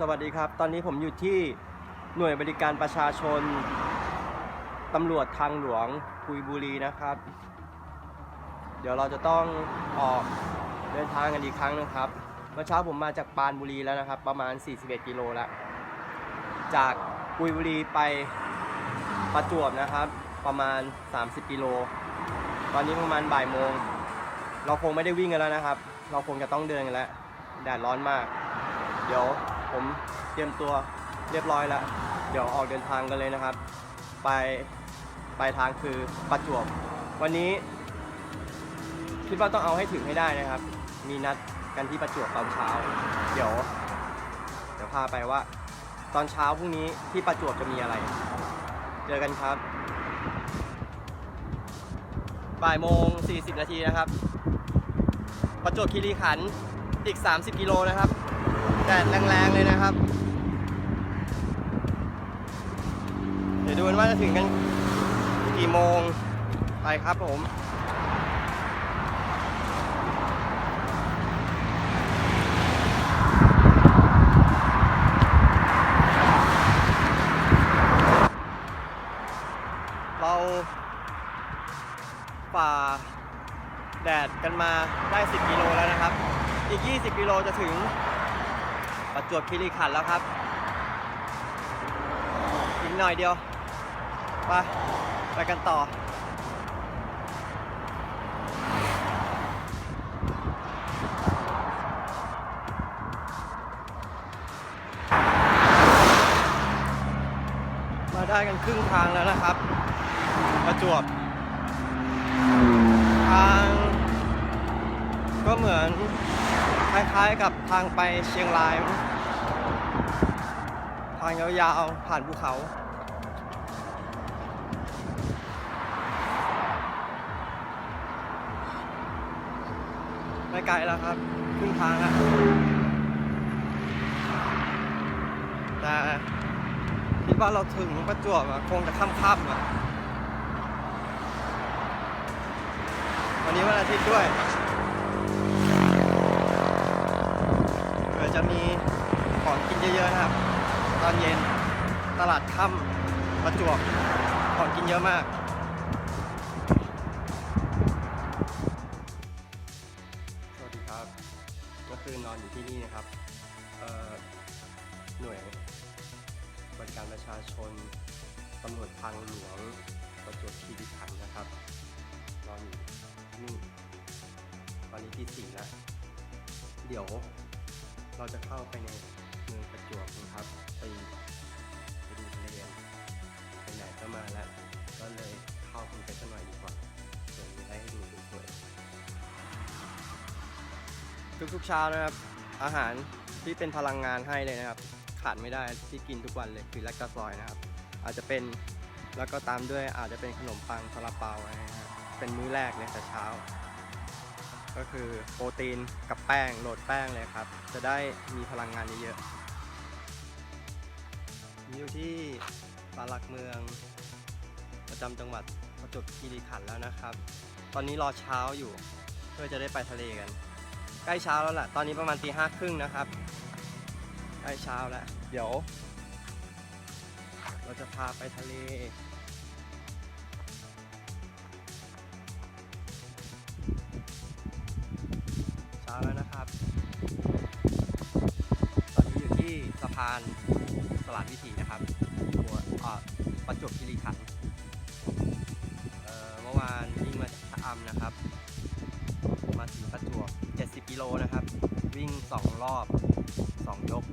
สวัสดีครับ ตอนนี้ผมอยู่ที่หน่วยบริการประชาชนตำรวจทางหลวงกุยบุรีนะครับ เดี๋ยวเราจะต้องออกเดินทางกันอีกครั้งนะครับ เมื่อเช้าผมมาจากปานบุรีแล้วนะครับ ประมาณ 41 กิโลแล้ว จากกุยบุรีไปประจวบนะครับ ประมาณ 30 กิโล ตอนนี้ประมาณบ่ายโมง เราคงไม่ได้วิ่งกันแล้วนะครับ เราคงจะต้องเดินกันแล้วแดดร้อนมาก เดี๋ยว ผมเตรียมตัวเรียบร้อยแล้ว เดี๋ยวออกเดินทางกันเลยนะครับ ไปปลายทางคือประจวบ วันนี้ คิดว่าต้องเอาให้ถึงให้ได้นะครับ มีนัดกันที่ประจวบตอนเช้า เดี๋ยว เดี๋ยวพาไปว่า ตอนเช้าพรุ่งนี้ที่ประจวบจะมีอะไร เจอกันครับบ่ายโมง 40 นาทีนะครับ ประจวบคีรีขันธ์อีก 30 กิโลนะครับ แดดแรงๆเลยนะครับ เดี๋ยวดูกันว่าจะถึงกันกี่โมงไปครับผมเราฝ่าแดดกันมาได้ 10 กิโลแล้วนะครับ อีก 20 กิโลจะถึง ประจวบคีรีขันธ์แล้วครับ อีกหน่อยเดียว ไป ไปกันต่อ มาได้กันครึ่งทางแล้วนะครับ ประจวบ ทางก็เหมือนคล้ายๆกับทางไปเชียงรายมั้ ทางยาวๆผ่านภูเขา ไม่ไกลแล้วครับครึ่งทางแล้วแต่คิดว่าเราถึงประจวบอะคงจะค่ำๆอะวันนี้วันอาทิตย์ด้วยเผื่อจะมีของกินเยอะๆนะครับ ตอนเย็น ตลาดค่ำประจวบของกินเยอะมาก สวัสดีครับเมื่อคืนนอนอยู่ที่นี่นะครับหน่วยบริการประชาชนตำรวจทางหลวงประจวบคีรีขันธ์นะครับนอนอยู่นี่ตอนนี้ที่สี่แล้วเดี๋ยวเราจะเข้าไปใน ทุกๆเช้านะครับ อาหารที่เป็นพลังงานให้เลยนะครับ ขาดไม่ได้ที่กินทุกวันเลยคือแลคตาซอยนะครับ อาจจะเป็นแล้วก็ตามด้วยอาจจะเป็นขนมปังซาลาเปาอะไรนะครับเป็นมื้อแรกเลยแต่เช้า ก็คือโปรตีนกับแป้งโหลดแป้งเลยครับ จะได้มีพลังงานเยอะๆอยู่ที่ศาลหลักเมืองประจำจังหวัดประจวบคีรีขันธ์แล้วนะครับ ตอนนี้รอเช้าอยู่เพื่อจะได้ไปทะเลกัน ใกล้เช้าแล้วแหละตอนนี้ประมาณตีห้าครึ่งนะครับ ใกล้เช้าแล้ว เดี๋ยว เราจะพาไปทะเล เช้าแล้วนะครับ ตอนนี้อยู่ที่สะพานตลาดวิถีนะครับหัวประจวบคีรีขันธ์ 2 รอบ 2 ยก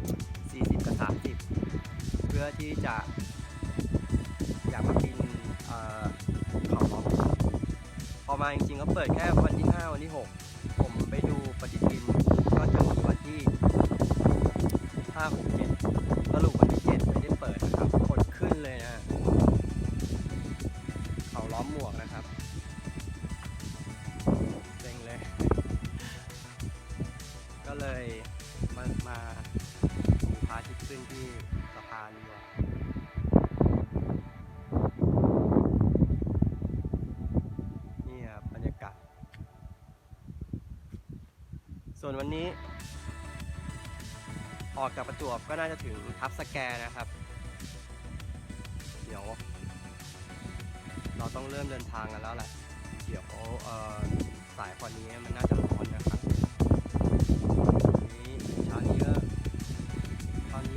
40 กับ 30 เพื่อที่จะ อยากมากินเอ่อขาล้อมพอมาจริงๆก็เปิดแค่วันที่ 5 วันที่ 6 ผมไปดูปฏิทินก็จะมีวันที่ 5 6 7สรุปวันที่ เลยมามาดูพระอาทิตย์ขึ้นที่สะพานดีกว่านี่ครับบรรยากาศ ส่วนวันนี้ ออกจากประจวบก็น่าจะถึงทับสแกนะครับ เดี๋ยว เราต้องเริ่มเดินทางกันแล้วแหละ เดี๋ยวสายกว่านี้มันน่าจะร้อนนะ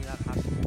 นะครับ